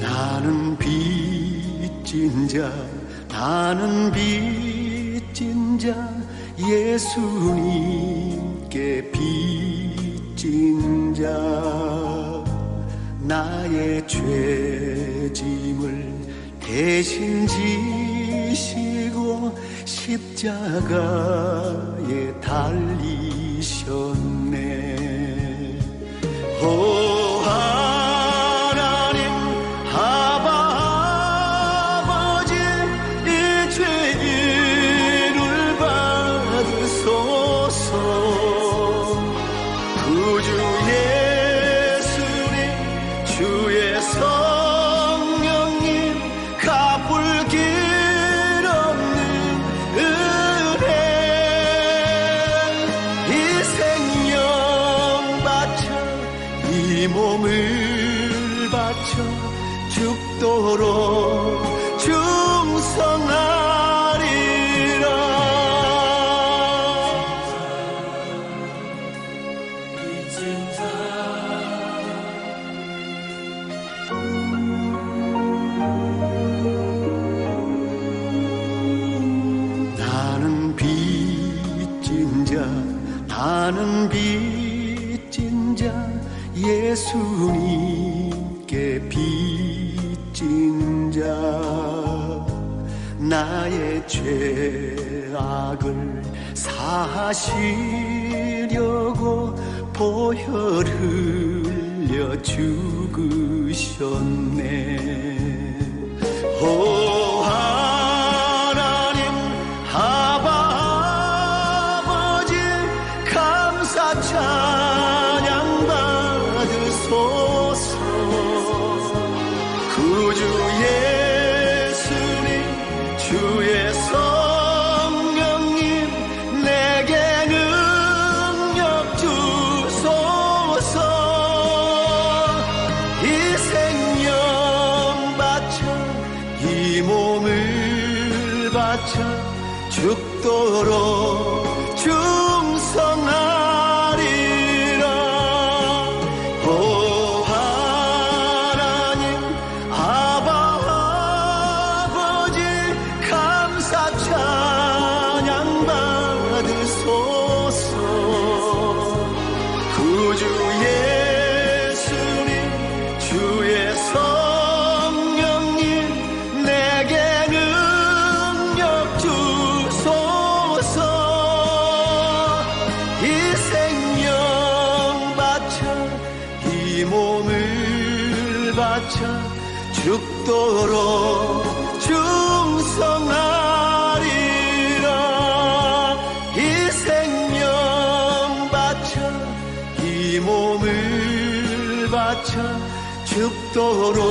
나는 빚진 자, 나는 빚진 자, 예수님께 빚진 자, 나의 죄짐을 대신 지 시고 십자가에 달리셨네. 이 몸을 바쳐 죽도록 충성하리라. 빚진 자 나는 빚진 자, 나는 빚진 자, 예수님께 빚진 자, 나의 죄악을 사하시려고 보혈 흘려 죽으셨네. 바쳐 죽도록 바쳐 죽도록 충성하리라. 이 생명 바쳐 이 몸을 바쳐 죽도록